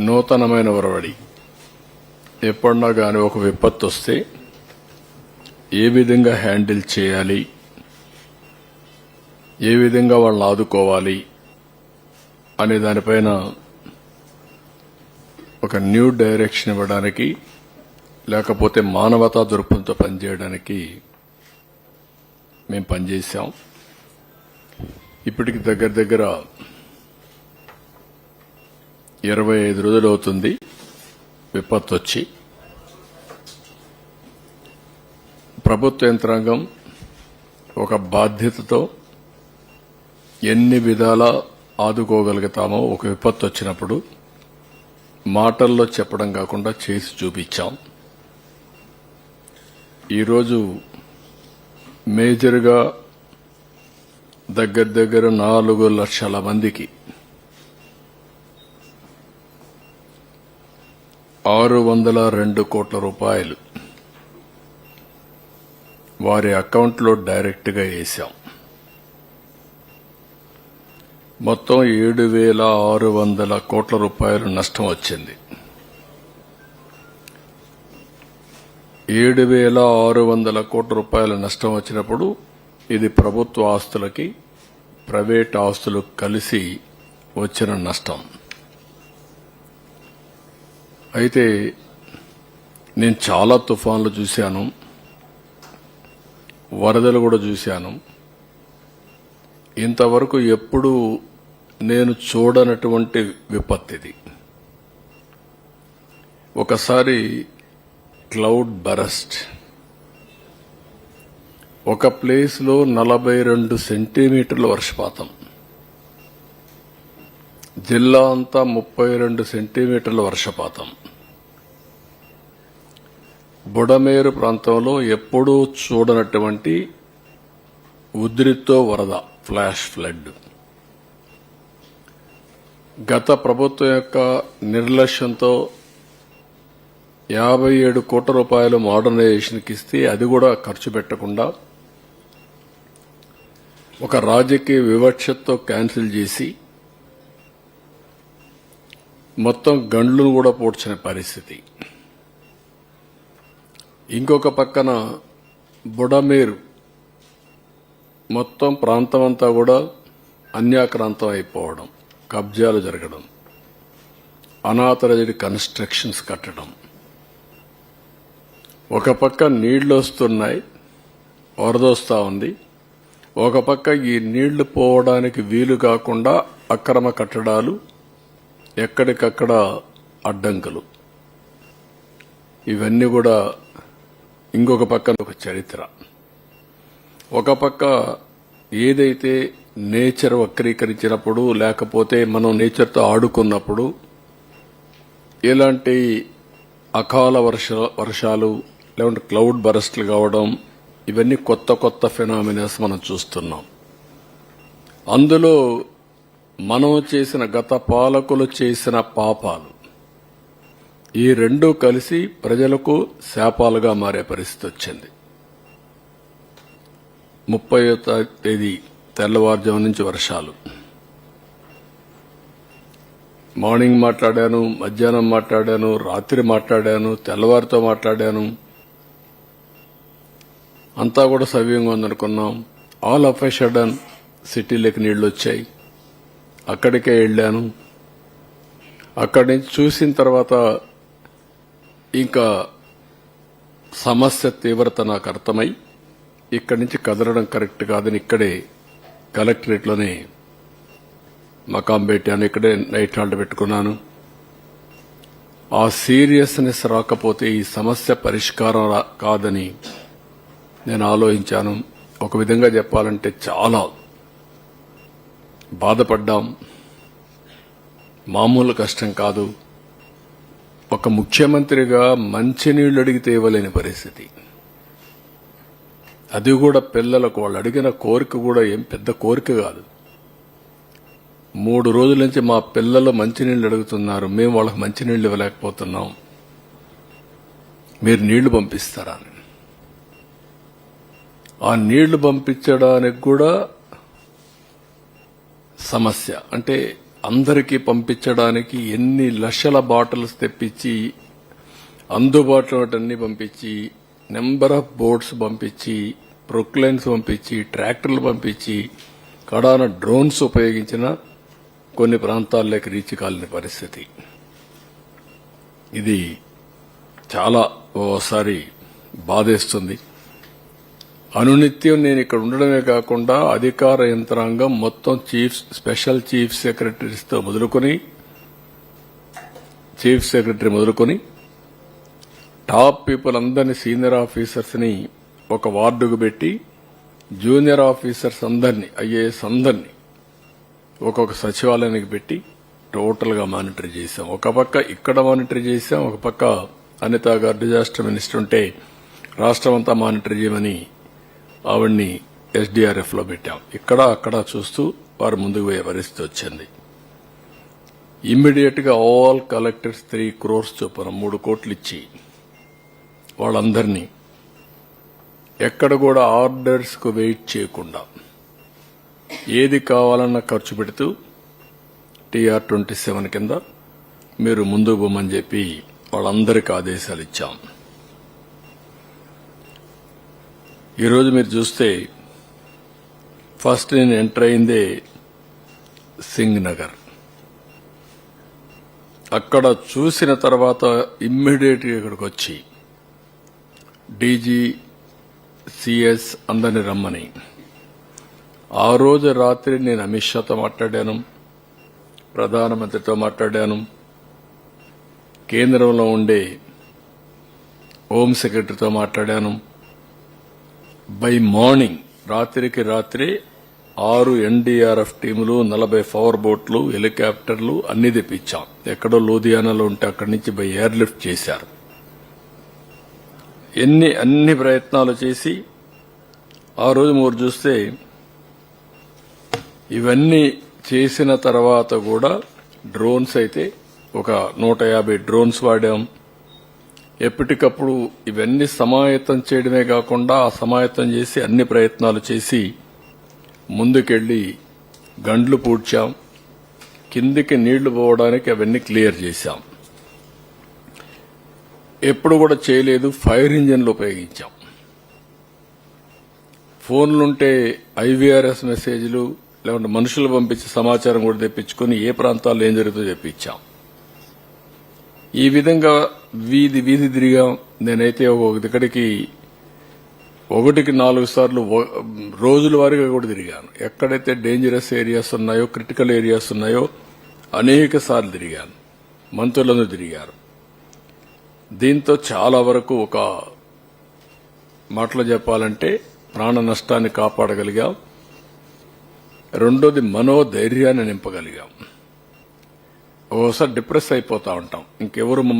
నూతనమైన ఒరవడి. ఎప్పుడన్నా కానీ ఒక విపత్తు వస్తే ఏ విధంగా హ్యాండిల్ చేయాలి? ఏ విధంగా వాళ్ళని ఆదుకోవాలి? అనే దానిపైన ఒక న్యూ డైరెక్షన్ ఇవ్వడానికి లేకపోతే మానవతా దృక్పథంతో పనిచేయడానికి మేము పనిచేశాం. ఇప్పటికి దగ్గర దగ్గర ఇరవై ఐదు రోజులు అవుతుంది విపత్తు వచ్చి ప్రభుత్వ యంత్రాంగం ఒక బాధ్యతతో ఎన్ని విధాలా ఆదుకోగలుగుతామో ఒక విపత్తు వచ్చినప్పుడు మాటల్లో చెప్పడం కాకుండా చేసి చూపించాం. ఈరోజు మేజర్గా దగ్గర దగ్గర నాలుగు లక్షల మందికి ఆరు వందల రెండు కోట్ల రూపాయలు. వారి అకౌంట్లో డైరెక్ట్గా వేశాం. మొత్తం ఏడు వేల ఆరు వందల కోట్ల రూపాయలు నష్టం వచ్చింది. ఏడు వేల ఆరు వందల కోట్ల రూపాయల నష్టం వచ్చినప్పుడు ఇది ప్రభుత్వ ఆస్తులకి ప్రైవేట్ ఆస్తులు కలిసి వచ్చిన నష్టం. అయితే నేను చాలా తుఫాన్లు చూశాను. వరదలు కూడా చూశాను. ఇంతవరకు ఎప్పుడు నేను చూడనటువంటి విపత్తిది ఒకసారి క్లౌడ్ బరస్ట్. ఒక ప్లేస్లో నలభై రెండు సెంటీమీటర్ల వర్షపాతం. జిల్లా అంతా ముప్పై రెండు సెంటీమీటర్ల వర్షపాతం. బుడమేరు ప్రాంతంలో ఎప్పుడూ చూడనటువంటి ఉద్రిక్తో వరద ఫ్లాష్ ఫ్లడ్. గత ప్రభుత్వం యొక్క నిర్లక్ష్యంతో యాభై ఏడు కోట్ల రూపాయలు మోడర్నైజేషన్కి ఇస్తే అది కూడా ఖర్చు పెట్టకుండా ఒక రాజకీయ వివక్షతో క్యాన్సిల్ చేసి మొత్తం గండ్లను కూడా పోడ్చిన పరిస్థితి. ఇంకొక పక్కన బుడమేరు మొత్తం ప్రాంతం అంతా కూడా అన్యాక్రాంతం అయిపోవడం కబ్జాలు జరగడం అనాథరజడి కన్స్ట్రక్షన్స్ కట్టడం. ఒక పక్క నీళ్ళు వస్తున్నాయి వరదొస్తా ఉంది. ఒక పక్క ఈ నీళ్ళు పోవడానికి వీలు కాకుండా అక్రమ కట్టడాలు ఎక్కడికక్కడ అడ్డంకులు. ఇవన్నీ కూడా ఇంకొక పక్కన ఒక చరిత్ర. ఒక పక్క ఏదైతే నేచర్ వక్రీకరించినప్పుడు లేకపోతే మనం నేచర్తో ఆడుకున్నప్పుడు ఇలాంటి అకాల వర్ష వర్షాలు లేకుంటే క్లౌడ్ బరస్ట్లు కావడం ఇవన్నీ కొత్త కొత్త ఫినామినాస్ మనం చూస్తున్నాం. అందులో మనం చేసిన గత పాలకులు చేసిన పాపాలు. ఈ రెండు కలిసి ప్రజలకు శాపాలుగా మారే పరిస్థితి వచ్చింది. ముప్పై తేదీ తెల్లవారుజాము నుంచి వర్షాలు. మార్నింగ్ మాట్లాడాను మధ్యాహ్నం మాట్లాడాను రాత్రి మాట్లాడాను తెల్లవారితో మాట్లాడాను. అంతా కూడా సవ్యంగా ఉందనుకున్నాం. ఆల్ ఆఫ్ ఎ సడన్ సిటీలోకి నీళ్ళు వచ్చాయి. అక్కడికే వెళ్ళాను. అక్కడి నుంచి చూసిన తర్వాత ఇంకా సమస్య తీవ్రత నాకు అర్థమై ఇక్కడి నుంచి కదలడం కరెక్ట్ కాదని ఇక్కడే కలెక్టరేట్లోనే మకాం పెట్టాను ఇక్కడే నైట్ హాల్ట్ పెట్టుకున్నాను. ఆ సీరియస్నెస్ రాకపోతే ఈ సమస్య పరిష్కారం కాదని నేను ఆలోచించాను. ఒక విధంగా చెప్పాలంటే చాలా బాధపడ్డాం. మామూలు కష్టం కాదు. ఒక ముఖ్యమంత్రిగా మంచినీళ్ళు అడిగితే ఇవ్వలేని పరిస్థితి. అది కూడా పిల్లలకు వాళ్ళు అడిగిన కోరిక కూడా ఏం పెద్ద కోరిక కాదు. మూడు రోజుల నుంచి మా పిల్లలు మంచినీళ్ళు అడుగుతున్నారు. మేము వాళ్ళకి మంచినీళ్ళు ఇవ్వలేకపోతున్నాం. మీరు నీళ్ళు పంపిస్తారా అని. ఆ నీళ్ళు పంపించడానికి కూడా సమస్య. అంటే అందరికీ పంపించడానికి ఎన్ని లక్షల బాటిల్స్ తెప్పించి అందుబాటులో అన్ని పంపించి నెంబర్ ఆఫ్ బోట్స్ పంపించి ప్రొక్లైన్స్ పంపించి ట్రాక్టర్లు పంపించి కడాన డ్రోన్స్ ఉపయోగించిన కొన్ని ప్రాంతాల్లోకి రీచ్ కాలని పరిస్థితి. ఇది చాలా ఓసారి బాధేస్తుంది. అనునిత్యం నేను ఇక్కడ ఉండడమే కాకుండా అధికార యంత్రాంగం మొత్తం చీఫ్ స్పెషల్ చీఫ్ సెక్రటరీస్తో మొదలుకొని చీఫ్ సెక్రటరీ మొదలుకొని టాప్ పీపుల్ అందరినీ సీనియర్ ఆఫీసర్స్ని ఒక వార్డుకు పెట్టి జూనియర్ ఆఫీసర్స్ అందరినీ ఐఏఎస్ అందరినీ ఒక్కొక్క సచివాలయానికి పెట్టి టోటల్గా మానిటర్ చేశాం. ఒక పక్క ఇక్కడ మానిటర్ చేశాం ఒక పక్క అనిత గారు డిజాస్టర్ మినిస్టర్ ఉంటే రాష్ట్రం అంతా మానిటర్ చేయమని ఆవిడ్ని ఎస్డిఆర్ఎఫ్లో పెట్టాం. ఇక్కడ అక్కడ చూస్తూ వారు ముందుకు పోయే పరిస్థితి వచ్చింది. ఇమ్మీడియట్గా ఆల్ కలెక్టర్స్ త్రీ క్రోర్స్ చొప్పున మూడు కోట్లు ఇచ్చి వాళ్ళందరినీ ఎక్కడ కూడా ఆర్డర్స్కు వెయిట్ చేయకుండా ఏది కావాలన్నా ఖర్చు పెడుతూ టీఆర్ ట్వంటీ సెవెన్ కింద మీరు ముందుకు పోమని చెప్పి వాళ్ళందరికీ ఆదేశాలు ఇచ్చాం. ఈరోజు మీరు చూస్తే ఫస్ట్ నేను ఎంటర్ అయిందే సింగ్ నగర్. అక్కడ చూసిన తర్వాత ఇమ్మీడియట్గా ఇక్కడికి వచ్చి డీజీ సిఎస్ అందరిని రమ్మని. ఆ రోజు రాత్రి నేను అమిత్ షాతో మాట్లాడాను ప్రధానమంత్రితో మాట్లాడాను. కేంద్రంలో ఉండే హోం సెక్రటరీతో మాట్లాడాను. బై మార్నింగ్ రాత్రికి రాత్రి ఆరు ఎన్డీఆర్ఎఫ్ టీములు నలభై పవర్ బోట్లు హెలికాప్టర్లు అన్ని తెప్పించాం. ఎక్కడో లూధియానాలో ఉంటే అక్కడి నుంచి బై ఎయిర్ లిఫ్ట్ చేశారు. ఎన్ని అన్ని ప్రయత్నాలు చేసి ఆ రోజు మీరు చూస్తే ఇవన్నీ చేసిన తర్వాత కూడా డ్రోన్స్ అయితే ఒక నూట యాభై డ్రోన్స్ వాడాం. ఎప్పటికప్పుడు ఇవన్నీ సమాయత్తం చేయడమే కాకుండా ఆ సమాయత్తం చేసి అన్ని ప్రయత్నాలు చేసి ముందుకెళ్ళి గండ్లు పూడ్చాం. కిందికి నీళ్ళు పోవడానికి అవన్నీ క్లియర్ చేశాం. ఎప్పుడు కూడా చేయలేదు ఫైర్ ఇంజిన్లు ఉపయోగించాం. ఫోన్లుంటే ఐవీఆర్ఎస్ మెసేజ్లు లేకుంటే మనుషులు పంపించే సమాచారం కూడా తెప్పించుకొని ఏ ప్రాంతాల్లో ఏం జరుగుతుందో చెప్పించాం ఈ విధంగా వీధి వీధి తిరిగాం నేనైతే ఒక దగ్గరికి ఒకటికి నాలుగు సార్లు రోజుల వారీగా కూడా తిరిగాను. ఎక్కడైతే డేంజరస్ ఏరియాస్ ఉన్నాయో క్రిటికల్ ఏరియాస్ ఉన్నాయో అనేక సార్లు తిరిగాను. మంత్రులందరూ తిరిగారు. దీంతో చాలా వరకు ఒక మాటలో చెప్పాలంటే ప్రాణ నష్టాన్ని కాపాడగలిగాం. రెండోది మనోధైర్యాన్ని నింపగలిగాం. ఓసారి డిప్రెస్ అయిపోతా ఉంటాం. ఇంకెవరు మమ్మల్ని